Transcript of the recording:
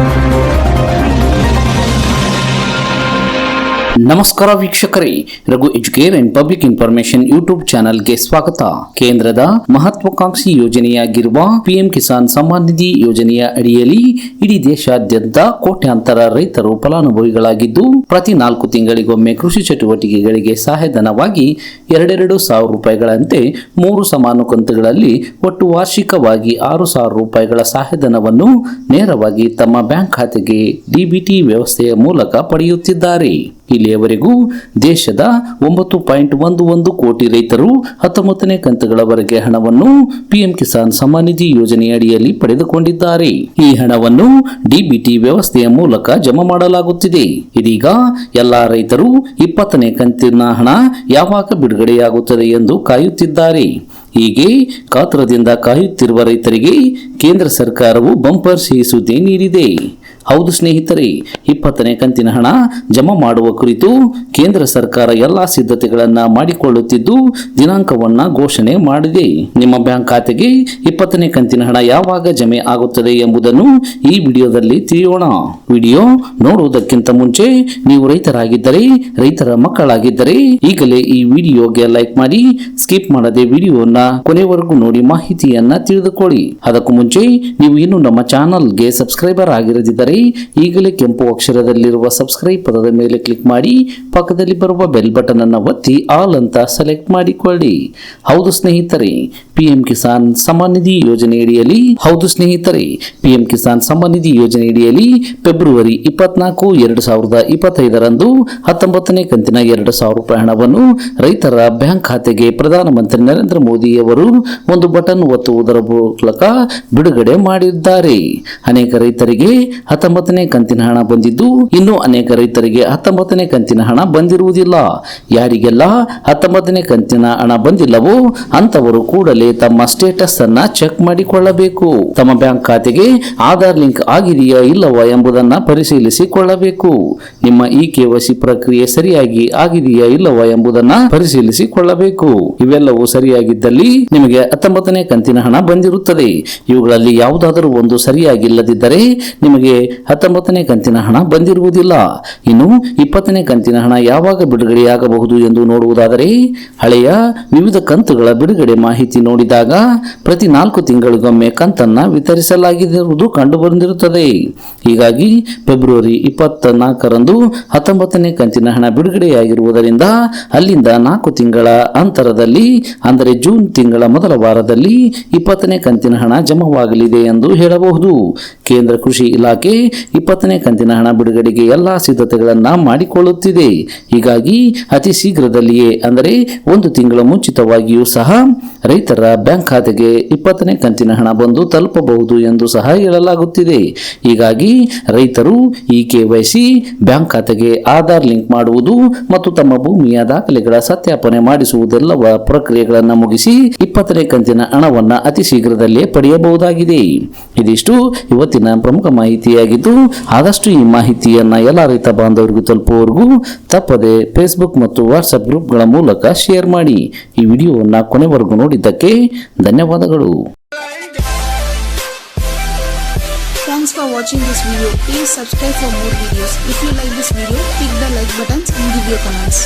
you ನಮಸ್ಕಾರ ವೀಕ್ಷಕರೇ, Raghu educare and public information YouTube ಚಾನೆಲ್ಗೆ ಸ್ವಾಗತ. ಕೇಂದ್ರದ ಮಹತ್ವಾಕಾಂಕ್ಷಿ ಯೋಜನೆಯಾಗಿರುವ ಪಿಎಂ ಕಿಸಾನ್ ಸಮ್ಮಾನ್ ನಿಧಿ ಯೋಜನೆಯ ಅಡಿಯಲ್ಲಿ ಇಡೀ ದೇಶಾದ್ಯಂತ ಕೋಟ್ಯಾಂತರ ರೈತರು ಫಲಾನುಭವಿಗಳಾಗಿದ್ದು, ಪ್ರತಿ ನಾಲ್ಕು ತಿಂಗಳಿಗೊಮ್ಮೆ ಕೃಷಿ ಚಟುವಟಿಕೆಗಳಿಗೆ ಸಹಾಯಧನವಾಗಿ ಎರಡೆರಡು ಸಾವಿರ ರೂಪಾಯಿಗಳಂತೆ ಮೂರು ಸಮಾನ ಕಂತುಗಳಲ್ಲಿ ಒಟ್ಟು ವಾರ್ಷಿಕವಾಗಿ ಆರು ಸಾವಿರ ರೂಪಾಯಿಗಳ ಸಹಾಯಧನವನ್ನು ನೇರವಾಗಿ ತಮ್ಮ ಬ್ಯಾಂಕ್ ಖಾತೆಗೆ ಡಿಬಿಟಿ ವ್ಯವಸ್ಥೆಯ ಮೂಲಕ ಪಡೆಯುತ್ತಿದ್ದಾರೆ. ಇಲ್ಲಿಯವರೆಗೂ ದೇಶದ ಒಂಬತ್ತು ಪಾಯಿಂಟ್ ಒಂದು ಒಂದು ಕೋಟಿ ರೈತರು ಹತ್ತೊಂಬತ್ತನೇ ಕಂತುಗಳವರೆಗೆ ಹಣವನ್ನು ಪಿಎಂ ಕಿಸಾನ್ ಸಮ್ಮಾನ್ ನಿಧಿ ಯೋಜನೆಯಡಿಯಲ್ಲಿ ಪಡೆದುಕೊಂಡಿದ್ದಾರೆ. ಈ ಹಣವನ್ನು ಡಿಬಿಟಿ ವ್ಯವಸ್ಥೆಯ ಮೂಲಕ ಜಮಾ ಮಾಡಲಾಗುತ್ತಿದೆ. ಇದೀಗ ಎಲ್ಲಾ ರೈತರು ಇಪ್ಪತ್ತನೇ ಕಂತಿನ ಹಣ ಯಾವಾಗ ಬಿಡುಗಡೆಯಾಗುತ್ತದೆ ಎಂದು ಕಾಯುತ್ತಿದ್ದಾರೆ. ಹೀಗೆ ಕಾತ್ರದಿಂದ ಕಾಯುತ್ತಿರುವ ರೈತರಿಗೆ ಕೇಂದ್ರ ಸರ್ಕಾರವು ಬಂಪರ್ ಸಿಹಿ ಸುದ್ದಿ ನೀಡಿದೆ. ಹೌದು ಸ್ನೇಹಿತರೆ, ಇಪ್ಪತ್ತನೇ ಕಂತಿನ ಹಣ ಜಮಾ ಮಾಡುವ ಕುರಿತು ಕೇಂದ್ರ ಸರ್ಕಾರ ಎಲ್ಲಾ ಸಿದ್ಧತೆಗಳನ್ನ ಮಾಡಿಕೊಳ್ಳುತ್ತಿದ್ದು, ದಿನಾಂಕವನ್ನ ಘೋಷಣೆ ಮಾಡಿದೆ. ನಿಮ್ಮ ಬ್ಯಾಂಕ್ ಖಾತೆಗೆ ಇಪ್ಪತ್ತನೇ ಕಂತಿನ ಹಣ ಯಾವಾಗ ಜಮೆ ಆಗುತ್ತದೆ ಎಂಬುದನ್ನು ಈ ವಿಡಿಯೋದಲ್ಲಿ ತಿಳಿಯೋಣ. ವಿಡಿಯೋ ನೋಡುವುದಕ್ಕಿಂತ ಮುಂಚೆ ನೀವು ರೈತರಾಗಿದ್ದರೆ, ರೈತರ ಮಕ್ಕಳಾಗಿದ್ದರೆ, ಈಗಲೇ ಈ ವಿಡಿಯೋಗೆ ಲೈಕ್ ಮಾಡಿ, ಸ್ಕಿಪ್ ಮಾಡದೆ ವಿಡಿಯೋನ ಕೊನೆವರೆಗೂ ನೋಡಿ ಮಾಹಿತಿಯನ್ನ ತಿಳಿದುಕೊಳ್ಳಿ. ಅದಕ್ಕೂ ಮುಂಚೆ, ನೀವು ಇನ್ನು ನಮ್ಮ ಚಾನಲ್ಗೆ ಸಬ್ಸ್ಕ್ರೈಬರ್ ಆಗಿರದಿದ್ದರೆ ಈಗಲೇ ಕೆಂಪು ಅಕ್ಷರದಲ್ಲಿರುವ ಸಬ್ಸ್ಕ್ರೈಬ್ ಪದದ ಮೇಲೆ ಕ್ಲಿಕ್ ಮಾಡಿ, ಪಕ್ಕದಲ್ಲಿ ಬರುವ ಬೆಲ್ ಬಟನ್ ಅನ್ನು ಒತ್ತಿ ಆಲ್ ಅಂತ ಸೆಲೆಕ್ಟ್ ಮಾಡಿಕೊಳ್ಳಿ. ಹೌದು ಸ್ನೇಹಿತರೆ ಪಿಎಂ ಕಿಸಾನ್ ಸಮ್ಮಾನ್ ನಿಧಿ ಯೋಜನೆಯಡಿಯಲ್ಲಿ ಹೌದು ಸ್ನೇಹಿತರೆ ಪಿಎಂ ಕಿಸಾನ್ ಸಮ್ಮಾನ್ ನಿಧಿ ಯೋಜನೆಯಡಿಯಲ್ಲಿ ಫೆಬ್ರವರಿ ಇಪ್ಪತ್ನಾಲ್ಕು, ಎರಡು ಸಾವಿರದ ಇಪ್ಪತ್ತೈದರಂದು ಹತ್ತೊಂಬತ್ತನೇ ಕಂತಿನ ಎರಡು ಸಾವಿರ ರೂಪಾಯಿ ಹಣವನ್ನು ರೈತರ ಬ್ಯಾಂಕ್ ಖಾತೆಗೆ ಪ್ರಧಾನಮಂತ್ರಿ ನರೇಂದ್ರ ಮೋದಿ ಅವರು ಒಂದು ಬಟನ್ ಒತ್ತುವುದರ ಮೂಲಕ ಬಿಡುಗಡೆ ಮಾಡಿದ್ದಾರೆ. ಅನೇಕ ರೈತರಿಗೆ ಹತ್ತೊಂಬತ್ತನೇ ಕಂತಿನ ಹಣ ಬಂದಿದ್ದು, ಇನ್ನು ಅನೇಕ ರೈತರಿಗೆ ಹತ್ತೊಂಬತ್ತನೇ ಕಂತಿನ ಹಣ ಬಂದಿರುವುದಿಲ್ಲ. ಯಾರಿಗೆಲ್ಲ ಹತ್ತೊಂಬತ್ತನೇ ಕಂತಿನ ಹಣ ಬಂದಿಲ್ಲವೋ ಅಂತವರು ಕೂಡಲೇ ತಮ್ಮ ಸ್ಟೇಟಸ್ ಅನ್ನ ಚೆಕ್ ಮಾಡಿಕೊಳ್ಳಬೇಕು. ತಮ್ಮ ಬ್ಯಾಂಕ್ ಖಾತೆಗೆ ಆಧಾರ್ ಲಿಂಕ್ ಆಗಿದೆಯಾ ಇಲ್ಲವ ಎಂಬುದನ್ನ ಪರಿಶೀಲಿಸಿಕೊಳ್ಳಬೇಕು. ನಿಮ್ಮ ಈ ಕೆವಸಿ ಪ್ರಕ್ರಿಯೆ ಸರಿಯಾಗಿ ಆಗಿದೆಯಾ ಇಲ್ಲವ ಎಂಬುದನ್ನ ಪರಿಶೀಲಿಸಿಕೊಳ್ಳಬೇಕು. ಇವೆಲ್ಲವೂ ಸರಿಯಾಗಿದ್ದಲ್ಲಿ ನಿಮಗೆ ಹತ್ತೊಂಬತ್ತನೇ ಕಂತಿನ ಹಣ ಬಂದಿರುತ್ತದೆ. ಇವುಗಳಲ್ಲಿ ಯಾವುದಾದರೂ ಒಂದು ಸರಿಯಾಗಿಲ್ಲದಿದ್ದರೆ ನಿಮಗೆ ಹತ್ತೊಂಬತ್ತನೇ ಕಂತಿನ ಹಣ ಬಂದಿರುವುದಿಲ್ಲ. ಇನ್ನು ಇಪ್ಪತ್ತನೇ ಕಂತಿನ ಹಣ ಯಾವಾಗ ಬಿಡುಗಡೆಯಾಗಬಹುದು ಎಂದು ನೋಡುವುದಾದರೆ, ಹಳೆಯ ವಿವಿಧ ಕಂತುಗಳ ಬಿಡುಗಡೆ ಮಾಹಿತಿ ನೋಡಿದಾಗ ಪ್ರತಿ ನಾಲ್ಕು ತಿಂಗಳಿಗೊಮ್ಮೆ ಕಂತನ್ನ ವಿತರಿಸಲಾಗಿರುವುದು ಕಂಡುಬಂದಿರುತ್ತದೆ. ಹೀಗಾಗಿ ಫೆಬ್ರವರಿ ಇಪ್ಪತ್ತ ನಾಲ್ಕರಂದು ಹತ್ತೊಂಬತ್ತನೇ ಕಂತಿನ ಹಣ ಬಿಡುಗಡೆಯಾಗಿರುವುದರಿಂದ ಅಲ್ಲಿಂದ ನಾಲ್ಕು ತಿಂಗಳ ಅಂತರದಲ್ಲಿ, ಅಂದರೆ ಜೂನ್ ತಿಂಗಳ ಮೊದಲ ವಾರದಲ್ಲಿ ಇಪ್ಪತ್ತನೇ ಕಂತಿನ ಹಣ ಜಮಾವಾಗಲಿದೆ ಎಂದು ಹೇಳಬಹುದು. ಕೇಂದ್ರ ಕೃಷಿ ಇಲಾಖೆ ಇಪ್ಪತ್ತನೇ ಕಂತಿನ ಹಣ ಬಿಡುಗಡೆಗೆ ಎಲ್ಲಾ ಸಿದ್ಧತೆಗಳನ್ನು ಮಾಡಿಕೊಳ್ಳುತ್ತಿದೆ. ಹೀಗಾಗಿ ಅತಿ ಶೀಘ್ರದಲ್ಲಿಯೇ ಅಂದರೆ ಒಂದು ತಿಂಗಳ ಮುಂಚಿತವಾಗಿಯೂ ಸಹ ರೈತರ ಬ್ಯಾಂಕ್ ಖಾತೆಗೆ ಇಪ್ಪತ್ತನೇ ಕಂತಿನ ಹಣ ಬಂದು ತಲುಪಬಹುದು ಎಂದು ಸಹ ಹೇಳಲಾಗುತ್ತಿದೆ. ಹೀಗಾಗಿ ರೈತರು ಈ ಕೆವೈಸಿ ಬ್ಯಾಂಕ್ ಖಾತೆಗೆ ಆಧಾರ್ ಲಿಂಕ್ ಮಾಡುವುದು ಮತ್ತು ತಮ್ಮ ಭೂಮಿಯ ದಾಖಲೆಗಳ ಸತ್ಯಾಪನೆ ಮಾಡಿಸುವುದೆಲ್ಲವ ಪ್ರಕ್ರಿಯೆಗಳನ್ನು ಮುಗಿಸಿ ಇಪ್ಪತ್ತನೇ ಕಂತಿನ ಹಣವನ್ನು ಅತಿ ಶೀಘ್ರದಲ್ಲೇ ಪಡೆಯಬಹುದಾಗಿದೆ. ಇದಿಷ್ಟು. ಇವತ್ತಿನ ಪ್ರಮುಖ ಮಾಹಿತಿಯಾಗಿದ್ದು ಆದಷ್ಟು ಈ ಮಾಹಿತಿಯನ್ನು ಎಲ್ಲ ರೈತ ಬಾಂಧವರಿಗೂ ತಲುಪುವವರೆಗೂ ತಪ್ಪದೆ ಫೇಸ್ಬುಕ್ ಮತ್ತು ವಾಟ್ಸಪ್ ಗ್ರೂಪ್ಗಳ ಮೂಲಕ ಶೇರ್ ಮಾಡಿ ಈ ವಿಡಿಯೋವನ್ನು ಕೊನೆವರೆಗೂ ನೋಡಿದ್ದಕ್ಕೆ ಧನ್ಯವಾದಗಳು Thanks for watching this video. Please subscribe for more videos. If you like this video, click the like buttons and give your comments.